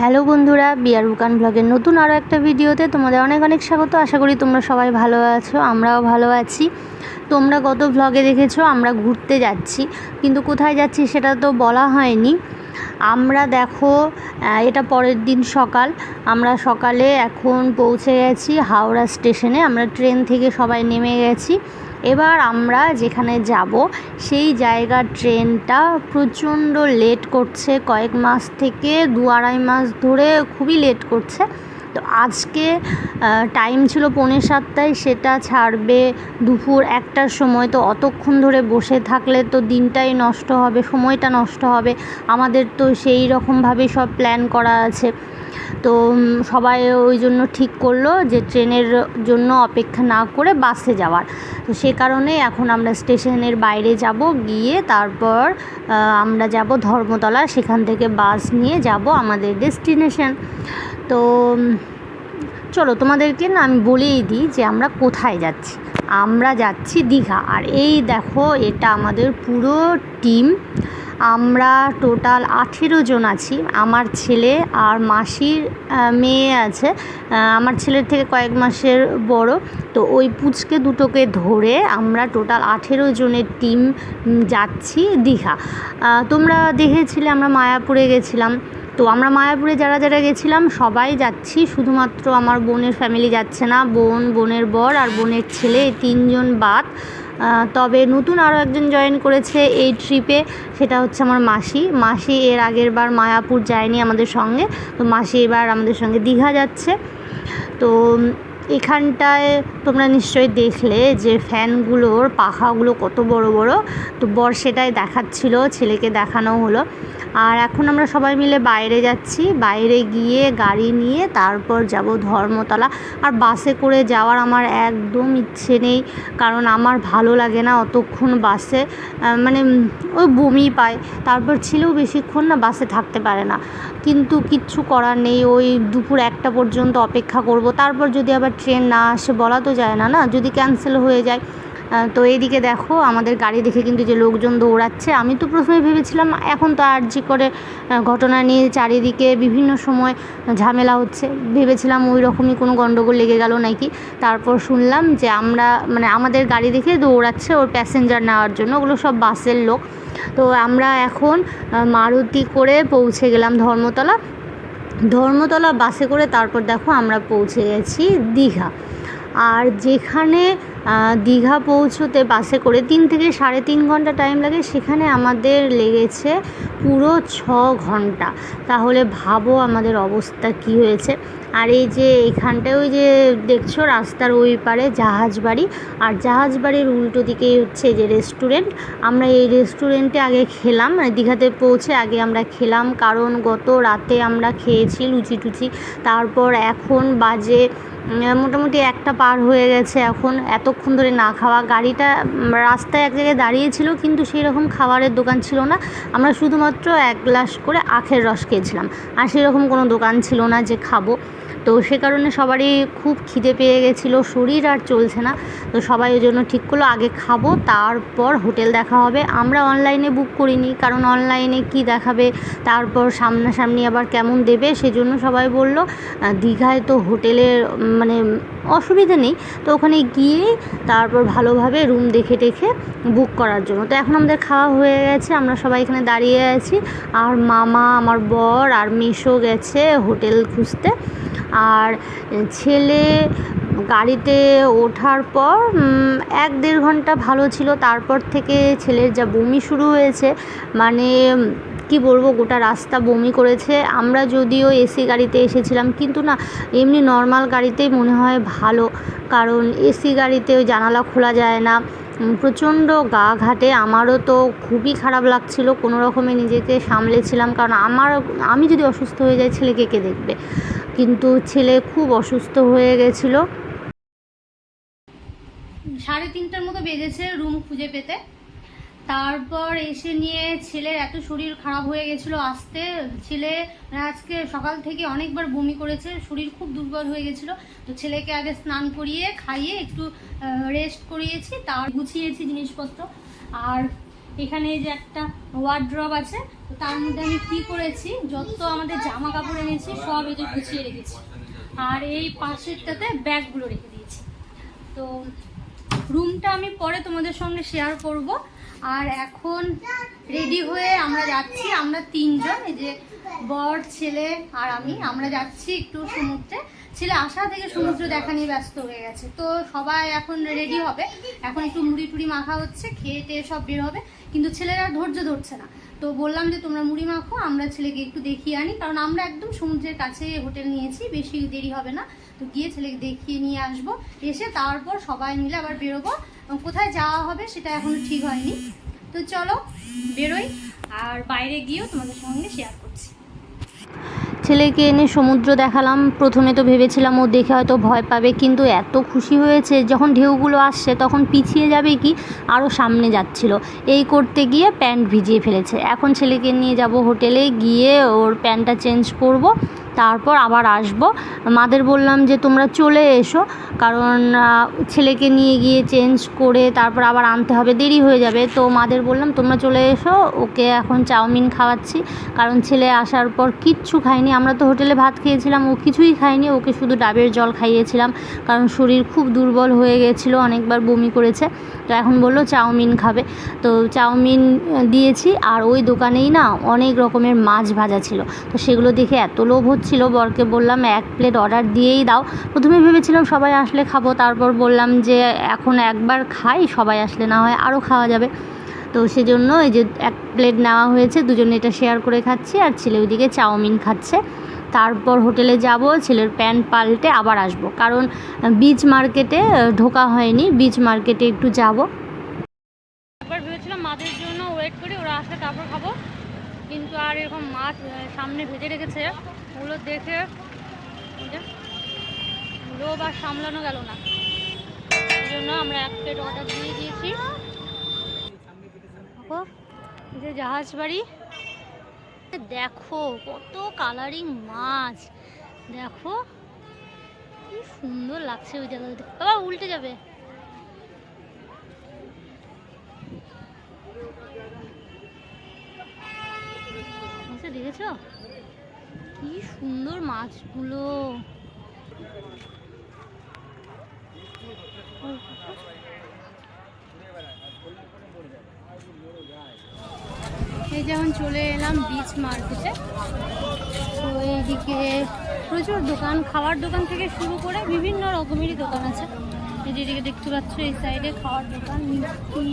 Hello বন্ধুরা, বিয়ার বুকান ব্লগের নতুন আরও একটা ভিডিওতে তোমাদের অনেক অনেক স্বাগত। আশা করি তোমরা সবাই ভালো আছো, আমরাও ভালো আছি। তোমরা গত ব্লগে দেখেছ, আমরা ঘুরতে যাচ্ছি। কিন্তু কোথায় যাচ্ছি সেটা তো বলা হয়নি। আমরা দেখো এটা পরের দিন সকাল। আমরা সকালে এখন পৌঁছে গেছি হাওড়া স্টেশনে। আমরা ট্রেন থেকে সবাই নেমে গেছি। এবার আমরা যেখানে যাব, সেই জায়গার ট্রেনটা প্রচণ্ড লেট করছে। কয়েক মাস থেকে দু আড়াই মাস ধরে খুবই লেট করছে। তো আজকে টাইম ছিল পৌনে সাতটায়, সেটা ছাড়বে দুপুর একটার সময়। তো অতক্ষণ ধরে বসে থাকলে তো দিনটাই নষ্ট হবে, সময়টা নষ্ট হবে। আমাদের তো সেই রকমভাবে সব প্ল্যান করা আছে। তো সবাই ওই জন্য ঠিক করল যে ট্রেনের জন্য অপেক্ষা না করে বাসে যাওয়ার। তো সে কারণে এখন আমরা স্টেশনের বাইরে যাব, গিয়ে তারপর আমরা যাব ধর্মতলা, সেখান থেকে বাস নিয়ে যাব আমাদের ডেস্টিনেশন। তো চলো তোমাদেরকে না আমি বলেই দিই যে আমরা কোথায় যাচ্ছি। আমরা যাচ্ছি দীঘা। আর এই দেখো, এটা আমাদের পুরো টিম। আমরা টোটাল আঠেরো জন আছি। আমার ছেলে আর মাসির মেয়ে আছে। আমার ছেলের থেকে কয়েক মাসের বড়। তো ওই পুচকে দুটোকে ধরে আমরা টোটাল আঠেরো জনের টিম যাচ্ছি দীঘা। তোমরা দেখেছিলে আমরা মায়াপুরে গেছিলাম। তো আমরা মায়াপুরে যারা যারা গেছিলাম, সবাই যাচ্ছি। শুধুমাত্র আমার বোনের ফ্যামিলি যাচ্ছে না। বোন, বোনের বর আর বোনের ছেলে তিনজন বাদ। তবে নতুন আরও একজন জয়েন করেছে এই ট্রিপে সেটা হচ্ছে আমার মাসি। মাসি এর আগের বার মায়াপুর যায়নি আমাদের সঙ্গে, তো মাসি এবার আমাদের সঙ্গে দীঘা যাচ্ছে। তো এখানটায় তোমরা নিশ্চয়ই দেখলে যে ফ্যানগুলোর পাখাগুলো কত বড় বড়। তো বর সেটাই দেখাচ্ছিল, ছেলেকে দেখানো হলো। আর এখন আমরা সবাই মিলে বাইরে যাচ্ছি। বাইরে গিয়ে গাড়ি নিয়ে তারপর যাব ধর্মতলা। আর বাসে করে যাওয়ার আমার একদম ইচ্ছে নেই, কারণ আমার ভালো লাগে না অতক্ষণ বাসে। মানে ওই বমি পায়, তারপর ছেলেও বেশিক্ষণ না বাসে থাকতে পারে না। কিন্তু কিচ্ছু করার নেই, ওই দুপুর একটা পর্যন্ত অপেক্ষা করব। তারপর যদি আবার ট্রেন না আসে, বলা তো যায় না না? যদি ক্যান্সেল হয়ে যায় তো এইদিকে দেখো, আমাদের গাড়ি দেখে কিন্তু যে লোকজন দৌড়াচ্ছে, আমি তো প্রথমে ভেবেছিলাম, এখন তো আর জি করে ঘটনা নিয়ে চারিদিকে বিভিন্ন সময় ঝামেলা হচ্ছে। ভেবেছিলাম ওই রকমই কোনো গণ্ডগোল লেগে গেল নাকি? তারপর শুনলাম যে আমরা মানে আমাদের গাড়ি দেখে দৌড়াচ্ছে ওর প্যাসেঞ্জার নেওয়ার জন্য, ওগুলো সব বাসের লোক। তো আমরা এখন মারুতি করে পৌঁছে গেলাম ধর্মতলা। ধর্মতলা বাসে করে তারপর দেখো আমরা পৌঁছে গেছি দীঘা। আর যেখানে দীঘা পৌঁছোতে বাসে করে তিন থেকে সাড়ে তিন ঘণ্টা টাইম লাগে, সেখানে আমাদের লেগেছে পুরো ছ ঘণ্টা। তাহলে ভাবো আমাদের অবস্থা কি হয়েছে। আর এই যে এখানটায় ওই যে দেখছ রাস্তার ওই পারে জাহাজ বাড়ি, আর জাহাজ বাড়ির উল্টো দিকেই হচ্ছে যে রেস্টুরেন্ট আমরা এই রেস্টুরেন্টে আগে খেলাম মানে দীঘাতে পৌঁছে আগে আমরা খেলাম, কারণ গত রাতে আমরা খেয়েছি লুচি টুচি। তারপর এখন বাজে মোটামুটি একটা পার হয়ে গেছে এখন। এতক্ষণ ধরে না খাওয়া। গাড়িটা রাস্তায় এক জায়গায় দাঁড়িয়েছিল, কিন্তু সেই রকম খাবারের দোকান ছিল না। আমরা শুধুমাত্র এক গ্লাস করে আখের রস খেয়েছিলাম। আর সেরকম কোনো দোকান ছিল না যে খাব। তো সে কারণে সবারই খুব খিদে পেয়ে গেছিল। শরীর আর চলছে না। তো সবাই ওই জন্য ঠিক করল, আগে খাব, তারপর হোটেল দেখা হবে। আমরা অনলাইনে বুক করিনি, কারণ অনলাইনে কি দেখাবে, তারপর সামনাসামনি আবার কেমন দেবে, সেজন্য সবাই বলল দীঘায় তো হোটেলের মানে অসুবিধা নেই। তো ওখানে গিয়ে তারপর ভালোভাবে রুম দেখে টেখে বুক করার জন্য। তো এখন আমাদের খাওয়া হয়ে গেছে, আমরা সবাই এখানে দাঁড়িয়ে আছি। আর মামা, আমার বর আর মেশো গেছে হোটেল খুঁজতে। আর ছেলে গাড়িতে ওঠার পর এক দেড় ঘণ্টা ভালো ছিল। তারপর থেকে ছেলের যা বমি শুরু হয়েছে মানে কি বলব, গোটা রাস্তা বমি করেছে। আমরা যদিও এসি গাড়িতে এসেছিলাম, কিন্তু না, এমনি নর্মাল গাড়িতেই মনে হয় ভালো। কারণ এসি গাড়িতে ওই জানালা খোলা যায় না। প্রচণ্ড গা ঘাটে। আমারও তো খুবই খারাপ লাগছিল। কোনো রকমে নিজেকে সামলেছিলাম, কারণ আমার, আমি যদি অসুস্থ হয়ে যাই, ছেলেকে কে দেখবে? কিন্তু ছেলে খুব অসুস্থ হয়ে গেছিল। সাড়ে তিনটার মতো বেজেছে রুম খুঁজে পেতে। তারপর এসে নিয়ে ছেলের এত শরীর খারাপ হয়ে গেছিল আসতে। ছেলে আজকে সকাল থেকে অনেকবার বমি করেছে, শরীর খুব দুর্বল হয়ে গেছিল। তো ছেলেকে আগে স্নান করিয়ে, খাইয়ে একটু রেস্ট করিয়েছি, তার গুছিয়েছি জিনিসপত্র। আর এখানে যে একটা ওয়ার্ড্রপ আছে, তো তার মধ্যে আমি কি করেছি, যত আমাদের জামা কাপড় এনেছি, সব এই যে গুছিয়ে রেখেছি। আর এই পাশেরটাতে ব্যাগগুলো রেখে দিয়েছি। তো রুমটা আমি পরে তোমাদের সঙ্গে শেয়ার করব। আর এখন রেডি হয়ে আমরা যাচ্ছি, আমরা তিনজন, এই যে বর, ছেলে আর আমি। আমরা যাচ্ছি একটু সমুদ্রে। ছেলে আসা থেকে সমুদ্র দেখা নিয়ে ব্যস্ত হয়ে গেছে। তো সবাই এখন রেডি হবে। এখন একটু মুড়ি টুড়ি মাখা হচ্ছে, খেয়ে টেয়ে সব বের হবে। কিন্তু ছেলেরা ধৈর্য ধরছে না। তো বললাম যে, তোমরা মুড়ি মাখো, আমরা ছেলেকে একটু দেখিয়ে আনি। কারণ আমরা একদম সমুদ্রের কাছে হোটেল নিয়েছি, বেশি দেরি হবে না। তো গিয়ে ছেলেকে দেখিয়ে নিয়ে আসব। এসে তারপর সবাই মিলে আবার বেরোবো। কোথায় যাওয়া হবে সেটা এখনও ঠিক হয়নি। তো চলো, বেরোই আর বাইরে গিয়েও তোমাদের সঙ্গে শেয়ার করছি। ছেলেকে এনে সমুদ্র দেখালাম। প্রথমে তো ভেবেছিলাম ও দেখে হয়তো ভয় পাবে, কিন্তু এত খুশি হয়েছে, যখন ঢেউগুলো আসছে তখন পিছিয়ে যাবে কি আরও সামনে যাচ্ছিল। এই করতে গিয়ে প্যান্ট ভিজিয়ে ফেলেছে। এখন ছেলেকে নিয়ে যাব হোটেলে, গিয়ে ওর প্যান্টটা চেঞ্জ করব। তারপর আবার আসব। মাদের বললাম যে, তোমরা চলে এসো। কারণ ছেলেকে নিয়ে গিয়ে চেঞ্জ করে তারপর আবার আনতে হবে, দেরি হয়ে যাবে। তো মাদের বললাম, তোমরা চলে এসো, ওকে এখন চাউমিন খাওয়াচ্ছি। কারণ ছেলে আসার পর কিচ্ছু খায়নি। আমরা তো হোটেলে ভাত খেয়েছিলাম, ও কিছুই খায়নি, ওকে শুধু ডাবের জল খাইয়েছিলাম। কারণ শরীর খুব দুর্বল হয়ে গেছিল, অনেকবার বমি করেছে। তো এখন বলল, চাউমিন খাবে। তো চাউমিন দিয়েছি। আর ওই দোকানেই না অনেক রকমের মাছ ভাজা ছিল। তো সেগুলো দেখে এত লোভ হচ্ছিল বরকে বললাম, এক প্লেট অর্ডার দিয়েই দাও। প্রথমে ভেবেছিলাম সবাই আসলে খাব, তারপর বললাম যে, এখন একবার খাই, সবাই আসলে না হয় আরও খাওয়া যাবে। তো সেজন্য এই যে এক প্লেট নেওয়া হয়েছে, দুজনে এটা শেয়ার করে খাচ্ছি, আর ছেলে ওইদিকে চাউমিন খাচ্ছে। তারপর হোটেলে যাব, ছেলের প্যান্ট পাল্টে আবার আসব। কারণ বিচ মার্কেটে ঢোকা হয়নি বিচ মার্কেটে একটু যাব। খাব। কিন্তু আর এরকম মাছ সামনে ভেজে রেখেছে। ওগুলো দেখে লোভ আর সামলানো গেল না। এই জন্য আমরা এক প্লেট অর্ডার দিয়ে দিয়েছি। যে জাহাজ বাড়ি। দেখো, কত কালারিং মাছ। দেখো, কি সুন্দর লাগছে ওই জায়গাটা বাবা, উল্টে যাবে। দেখেছ? কি সুন্দর মাছগুলো। এই যেমন চলে এলাম বিচ মার্কেটে তো এইদিকে প্রচুর দোকান, খাওয়ার দোকান থেকে শুরু করে বিভিন্ন রকমেরই দোকান আছে। এই যে এদিকে দেখতে পাচ্ছ, এই সাইডে খাওয়ার দোকান, মিষ্টি,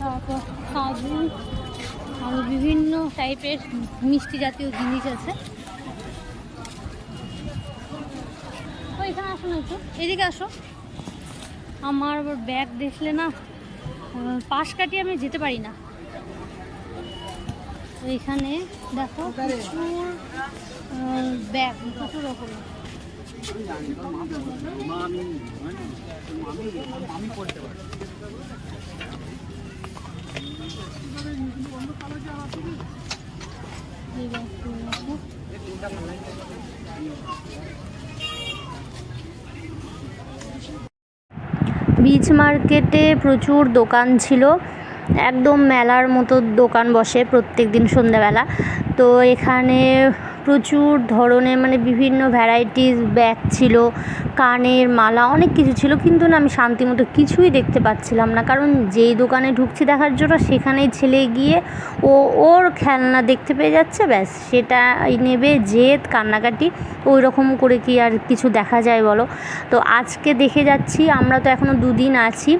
তারপর কাজু আরও বিভিন্ন টাইপের মিষ্টি জাতীয় জিনিস আছে ও এখানে আসো না একটু। এদিকে আসো। আমার ব্যাগ দেখলে না পাশ কাটিয়ে আমি যেতে পারি না। তো এখানে দেখো প্রচুর ব্যাগ, প্রচুর রকমের। এই ব্যাগগুলো বিচ মার্কেটে প্রচুর দোকান ছিল। একদম মেলার মতো দোকান বসে প্রত্যেক দিন সন্ধ্যাবেলা। তো এখানে প্রচুর ধরনের মানে বিভিন্ন ভ্যারাইটিস ব্যাগ ছিল, কানের মালা অনেক কিছু ছিল, কিন্তু না আমি শান্তিমতো কিছুই দেখতে পাচ্ছিলাম না। কারণ যেই দোকানে ঢুকছি দেখার জন্য সেখানেই ছেলে গিয়ে ও, ওর খেলনা দেখতে পেয়ে যাচ্ছে, ব্যাস সেটা নেবে, জেদ, কান্নাকাটি ওই রকম করে কি আর কিছু দেখা যায় বলো? তো আজকে দেখে যাচ্ছি, আমরা তো এখনও দুদিন আছি।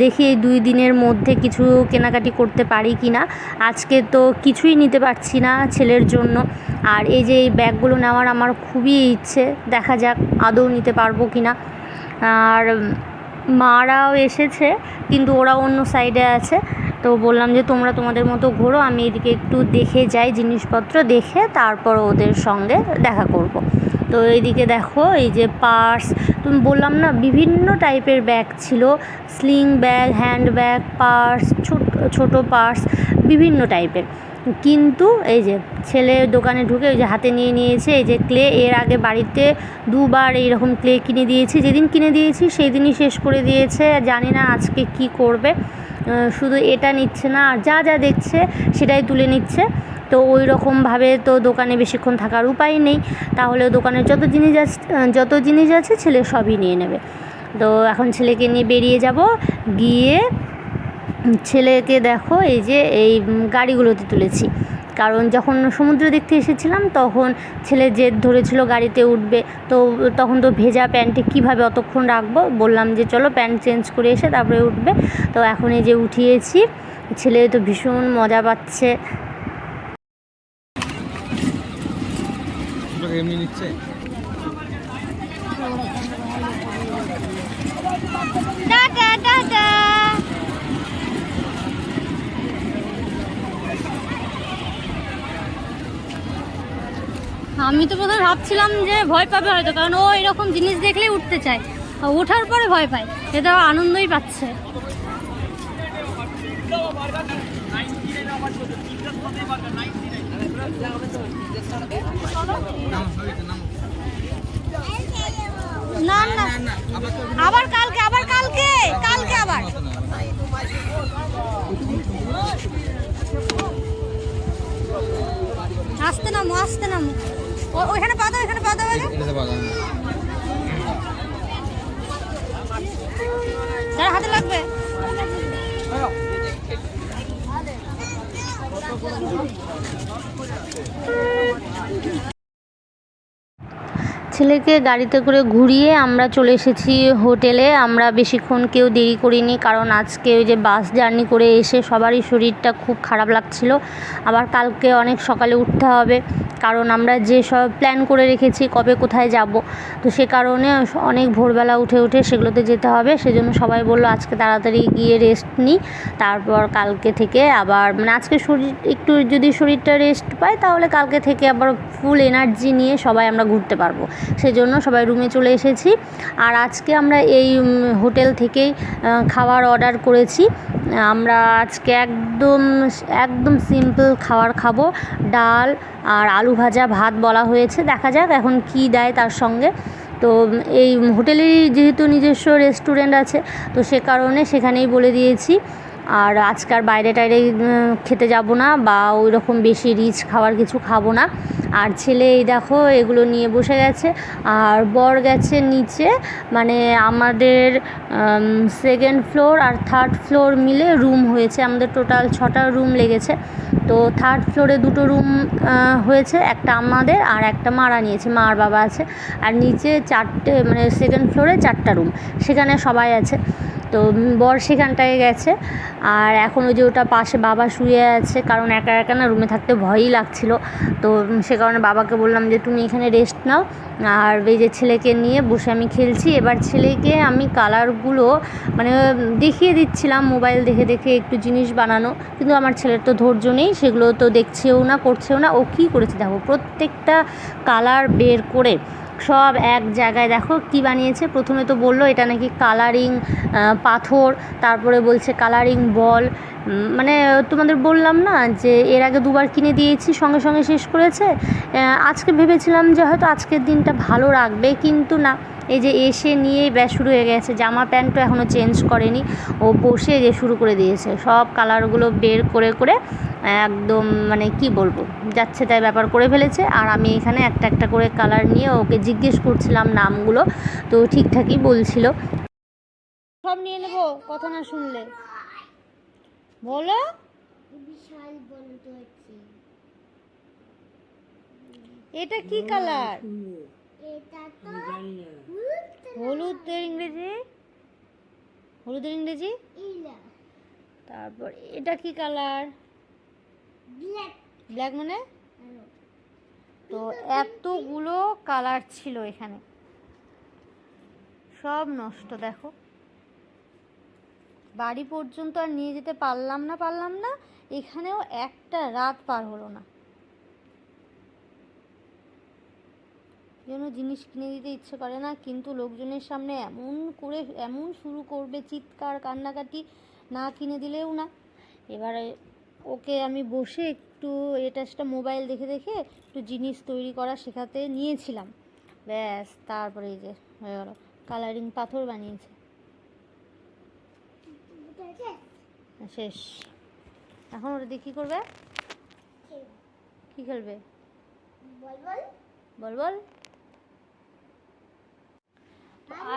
দেখি এই দুই দিনের মধ্যে কিছু কেনাকাটি করতে পারি কি না আজকে তো কিছুই নিতে পারছি না ছেলের জন্য। আর এই যে এই ব্যাগগুলো নেওয়ার আমার খুবই ইচ্ছে, দেখা যাক আদৌ নিতে পারব কি না আর মারাও এসেছে, কিন্তু ওরা অন্য সাইডে আছে। তো বললাম যে, তোমরা তোমাদের মতো ঘোরো, আমি এদিকে একটু দেখে যাই জিনিসপত্র দেখে, তারপর ওদের সঙ্গে দেখা করব। তো এইদিকে দেখো, এই যে পার্স তুমি বললাম না, বিভিন্ন টাইপের ব্যাগ ছিল। Sling bag hand bag purse ছোট, ছোটো পার্স বিভিন্ন টাইপের কিন্তু এই যে ছেলে দোকানে ঢুকে ওই যে হাতে নিয়ে নিয়েছে, এই যে ক্লে, এর আগে বাড়িতে দুবার এইরকম ক্লে কিনে দিয়েছি, যেদিন কিনে দিয়েছি সেই দিনই শেষ করে দিয়েছে জানি না আজকে কি করবে শুধু এটা নিচ্ছে না, আর যা যা দেখছে সেটাই তুলে নিচ্ছে, তো ওই রকমভাবে তো দোকানে বেশিক্ষণ থাকার উপায় নেই, তাহলে দোকানের যত জিনিস আছে যত জিনিস আছে ছেলে সবই নিয়ে নেবে, তো এখন ছেলেকে নিয়ে বেরিয়ে যাব, গিয়ে ছেলেকে দেখো এই যে এই গাড়িগুলোতে তুলেছি। কারণ যখন সমুদ্র দেখতে এসেছিলাম তখন ছেলে জেদ ধরেছিল গাড়িতে উঠবে। তো তখন তো ভেজা প্যান্টে কীভাবে অতক্ষণ রাখব? বললাম যে চলো প্যান্ট চেঞ্জ করে এসে তারপরে উঠবে। তো এখন এই যে উঠিয়েছি ছেলে তো ভীষণ মজা পাচ্ছে। Tata tata. আমি তো প্রথমে ভাবছিলাম যে ভয় পাবে হয়তো, কারণ ও এরকম জিনিস দেখলেই উঠতে চায়। ওঠার পরে ভয় পায় এটা আনন্দই পাচ্ছে। না না, আবার কালকে আবার কালকে কালকে আবার। আসতে নামো আসতে নামো। ওইখানে পা দাও ওইখানে পা দাও আগে এটাতে বাগান তার হাতে লাগবে ছেলেকে গাড়িতে করে ঘুরিয়ে আমরা চলে এসেছি হোটেলে। আমরা বেশিক্ষণ কেউ দেরি করিনি কারণ আজকে ওই যে বাস জার্নি করে এসে সবারই শরীরটা খুব খারাপ লাগছিল। আবার কালকে অনেক সকালে উঠতে হবে কারণ আমরা যে সব প্ল্যান করে রেখেছি কবে কোথায় যাব, তো সে কারণে অনেক ভোরবেলা উঠে উঠে সেগুলোতে যেতে হবে। সেজন্য সবাই বলল আজকে তাড়াতাড়ি গিয়ে রেস্ট নিই তারপর কালকে থেকে আবার মানে আজকে শরীর একটু যদি শরীরটা রেস্ট পায় তাহলে কালকে থেকে আবার ফুল এনার্জি নিয়ে সবাই আমরা ঘুরতে পারব। সেজন্য সবাই রুমে চলে এসেছি। আর আজকে আমরা এই হোটেল থেকেই খাবার অর্ডার করেছি। আমরা আজকে একদম একদম সিম্পল খাবার খাব। ডাল আর আলু ভাজা ভাত বলা হয়েছে। দেখা যাক এখন কি দেয় তার সঙ্গে। তো এই হোটেলেরই যেহেতু নিজস্ব রেস্টুরেন্ট আছে, তো সে কারণে সেখানেই বলে দিয়েছি। আর আজকার বাইরে টাইরে খেতে যাব না বা ওই রকম বেশি রিচ খাবার কিছু খাব না। আর ছেলে এই দেখো এগুলো নিয়ে বসে গেছে। আর বর গেছে নিচে মানে আমাদের সেকেন্ড ফ্লোর আর থার্ড ফ্লোর মিলে রুম হয়েছে। আমাদের টোটাল ছটা রুম লেগেছে। তো থার্ড ফ্লোরে দুটো রুম হয়েছে, একটা আমাদের আর একটা মারা নিয়েছে, মা আর বাবা আছে। আর নিচে চারটে মানে সেকেন্ড ফ্লোরে চারটা রুম সেখানে সবাই আছে। তো বর সেখানটায় গেছে। আর এখন ওই যে ওটা পাশে বাবা শুয়ে আছে, কারণ একা একা না রুমে থাকতে ভয়ই লাগছিল। তো সে কারণে বাবাকে বললাম যে, তুমি এখানে রেস্ট নাও। আর এই যে ছেলেকে নিয়ে বসে আমি খেলছি। এবার ছেলেকে আমি কালারগুলো মানে দেখিয়ে দিচ্ছিলাম মোবাইল দেখে দেখে একটু জিনিস বানানো। কিন্তু আমার ছেলের তো ধৈর্য নেই, সেগুলো তো দেখছেও না, করছেও না। ও কী করেছে দেখো, প্রত্যেকটা কালার বের করে সব এক জায়গায়। দেখো কি বানিয়েছে? প্রথমে তো বলল এটা নাকি কালারিং পাথর, তারপরে বলছে কালারিং বল মানে তোমাদের বললাম না যে এর আগে দুবার কিনে দিয়েছি, সঙ্গে সঙ্গে শেষ করেছে। আজকে ভেবেছিলাম যে হয়তো আজকের দিনটা ভালো রাখবে, কিন্তু না। এই যে এসে নিয়েই ব্যাস শুরু হয়ে গেছে। জামা প্যান্টও এখনও চেঞ্জ করেনি। ও বসে যে শুরু করে দিয়েছে। সব কালারগুলো বের করে করে একদম মানে কি বলব যাচ্ছে তাই ব্যাপার করে ফেলেছে। আর আমি এখানে একটা একটা করে কালার নিয়ে ওকে জিজ্ঞেস করছিলাম নামগুলো তো ঠিকঠাকই বলছিল। সব নিয়ে নেব কথা না শুনলে। বলো। বিশাল হচ্ছে এটা কি কালার এটা তো হলুদ হলুদের ইংরেজি? হলুদের ইংরেজি? তারপর এটা কি কালার ব্ল্যাক মানে? তো এতগুলো কালার ছিল এখানে। সব নষ্ট দেখো। বাড়ি পর্যন্ত আর নিয়ে যেতে পারলাম না পারলাম না। এখানেও একটা রাত পার হলো না। যেন জিনিস কিনে দিতে ইচ্ছে করে না কিন্তু লোকজনের সামনে এমন করে এমন শুরু করবে চিৎকার কান্নাকাটি না কিনে দিলেও না। এবারে ওকে আমি বসে একটু এটা সেটা মোবাইল দেখে দেখে একটু জিনিস তৈরি করা শেখাতে নিয়েছিলাম। ব্যাস তারপরে এই যে হয়ে গেল। কালারিং পাথর বানিয়েছে। শেষ। এখন ওটা দিয়ে কী করবে? কী খেলবে? বল বল।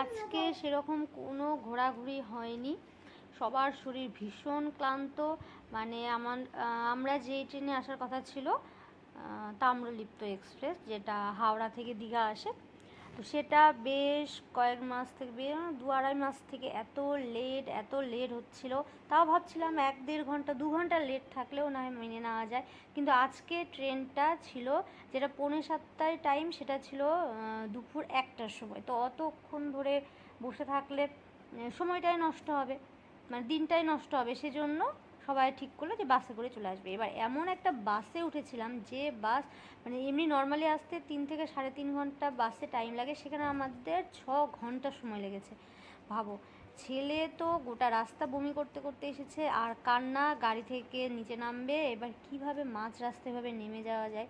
আজকে সেরকম কোনো ঘোরাঘুরি হয়নি। সবার শরীর ভীষণ ক্লান্ত। মানে আমার আমরা যে ট্রেনে আসার কথা ছিল তাম্রলিপ্ত এক্সপ্রেস, যেটা হাওড়া থেকে দীঘা আসে। তো সেটা বেশ কয়েক মাস থেকে দু আড়াই মাস থেকে এত লেট এত লেট হচ্ছিল। তাও ভাবছিলাম এক দেড় ঘণ্টা, দু ঘণ্টা লেট থাকলেও না মেনে নেওয়া যায়। কিন্তু আজকে ট্রেনটা ছিল, যেটা পৌনে সাতটায় টাইম সেটা ছিল দুপুর একটার সময়। তো অতক্ষণ ধরে বসে থাকলে সময়টাই নষ্ট হবে। মানে দিনটাই নষ্ট হবে, সেজন্য সবাই ঠিক করল যে বাসে করে চলে আসবে। এবার এমন একটা বাসে উঠেছিলাম যে বাস মানে এমনি নর্মালি আসতে তিন থেকে সাড়ে তিন ঘণ্টা বাসে টাইম লাগে, সেখানে আমাদের ছ ঘণ্টা সময় লেগেছে। ভাবো, ছেলে তো গোটা রাস্তা বমি করতে করতে এসেছে, আর কান্না, গাড়ি থেকে নিচে নামবে, এবার কীভাবে মাঝ রাস্তায় এভাবে নেমে যাওয়া যায়?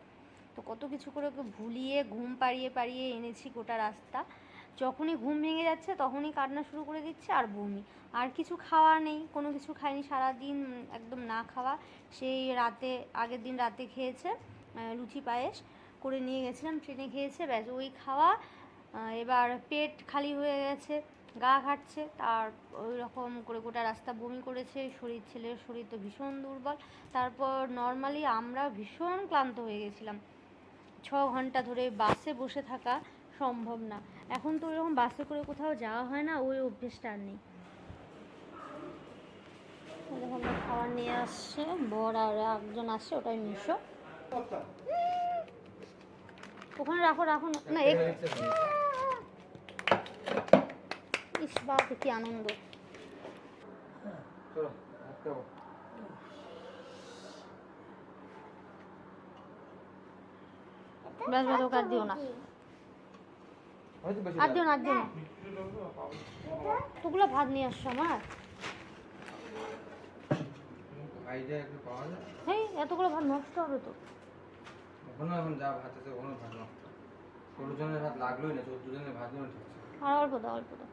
তো কত কিছু করে ওকে ভুলিয়ে, ঘুম পাড়িয়ে পাড়িয়ে এনেছি গোটা রাস্তা। যখনই ঘুম ভেঙে যাচ্ছে, তখনই কান্না শুরু করে দিচ্ছে আর বমি। আর কিছু খাওয়া নেই, কোনো কিছু খায়নি সারাদিন একদম না খাওয়া। সেই রাতে, আগের দিন রাতে খেয়েছে লুচি পায়েস করে নিয়ে গেছিলাম, ট্রেনে খেয়েছে, ব্যাস ওই খাওয়া। এবার পেট খালি হয়ে গেছে, গা ঘাটছে, তার ওই রকম করে গোটা রাস্তা বমি করেছে, শরীর, ছেলের শরীর তো ভীষণ দুর্বল। তারপর নর্মালি আমরা ভীষণ ক্লান্ত হয়ে গেছিলাম। ছ ঘণ্টা ধরে বাসে বসে থাকা সম্ভব না। এখন তো ওইরকম বাসে করে কোথাও যাওয়া হয় না ওই অভ্যেসটা আর নেই। দেখো খাবার নিয়ে আসছে বর আর একজন আসছে ওটাই মিশো। ওখানে রাখো রাখো না ইস বাপ কি আনন্দ। ব্যাস ব্যাস ওকে দিও না। হয়তো বেশি আর দিও না আর তোগুলো ভাত নিয়ে আসছো আমার? হেই এতগুলো ভাত নষ্ট হবে তো। ওখানে এখন যা ভাত আছে ওখানে ভাত নষ্ট। ষোলো জনের ভাত লাগলোই না চোদ্দ জনের ভাত যেন ঠিক আর অল্প দাও অল্প দাও।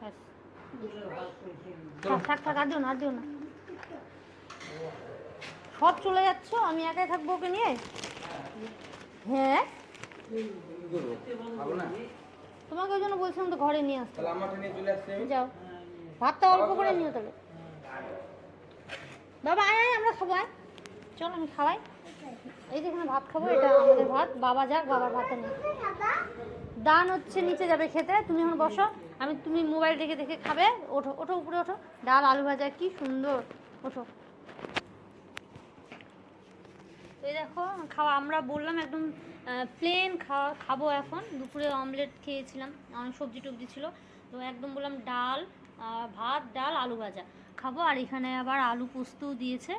ব্যাস। থাক থাক থাক আর দিও না আর দিও না। সব চলে যাচ্ছ আমি একাই থাকব ওকে নিয়ে? হ্যাঁ। খাব না? তোমাকে ওই জন্য বলছিলাম তো ঘরে নিয়ে আসতে। যাও। ভাতটা অল্প করে নিও তাহলে বাবা আয় আয় আমরা খাব আয় চল আমি খাওয়াই। এই যে এখানে ভাত খাব এটা আমাদের ভাত। বাবা যাক বাবার ভাতে নেই দান হচ্ছে নিচে যাবে খেতে। তুমি এখন বসো। আমি তুমি মোবাইল দেখে দেখে খাবে। ওঠো ওঠো উপরে ওঠো। ডাল আলু ভাজা কি সুন্দর। ওঠো। তো এই দেখো খাওয়া আমরা বললাম একদম প্লেন খাওয়া খাব এখন। দুপুরে অমলেট খেয়েছিলাম অনেক সবজি টবজি ছিল। তো একদম বললাম ডাল ভাত ডাল আলু ভাজা। খাব আর এখানে আবার আলু পোস্তও দিয়েছে।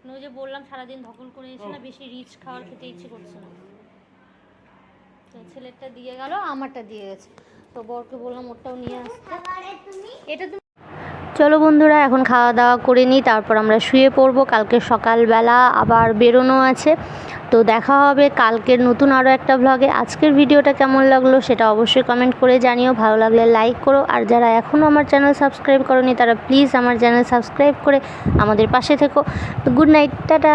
মানে ওই যে বললাম সারাদিন ধকল করে এসে না বেশি রিচ খাওয়ার খেতে ইচ্ছে করছে না। তো ছেলেরটা দিয়ে গেল আমারটা দিয়ে গেছে। তো বরকে বললাম ওরটাও নিয়ে আসতে। এটা তুমি চলো বন্ধুরা, এখন খাওয়া দাওয়া করে নিই, তারপর আমরা শুয়ে পড়ব। কালকে সকালবেলা আবার বেরোনো আছে। তো দেখা হবে কালকের নতুন আরও একটা ভ্লগে আজকের ভিডিওটা কেমন লাগল সেটা অবশ্যই কমেন্ট করে জানিও। ভালো লাগলে লাইক করো। আর যারা এখনও আমার চ্যানেল সাবস্ক্রাইব করনি, তারা প্লিজ আমার চ্যানেল সাবস্ক্রাইব করে আমাদের পাশে থেকো। Good night tata.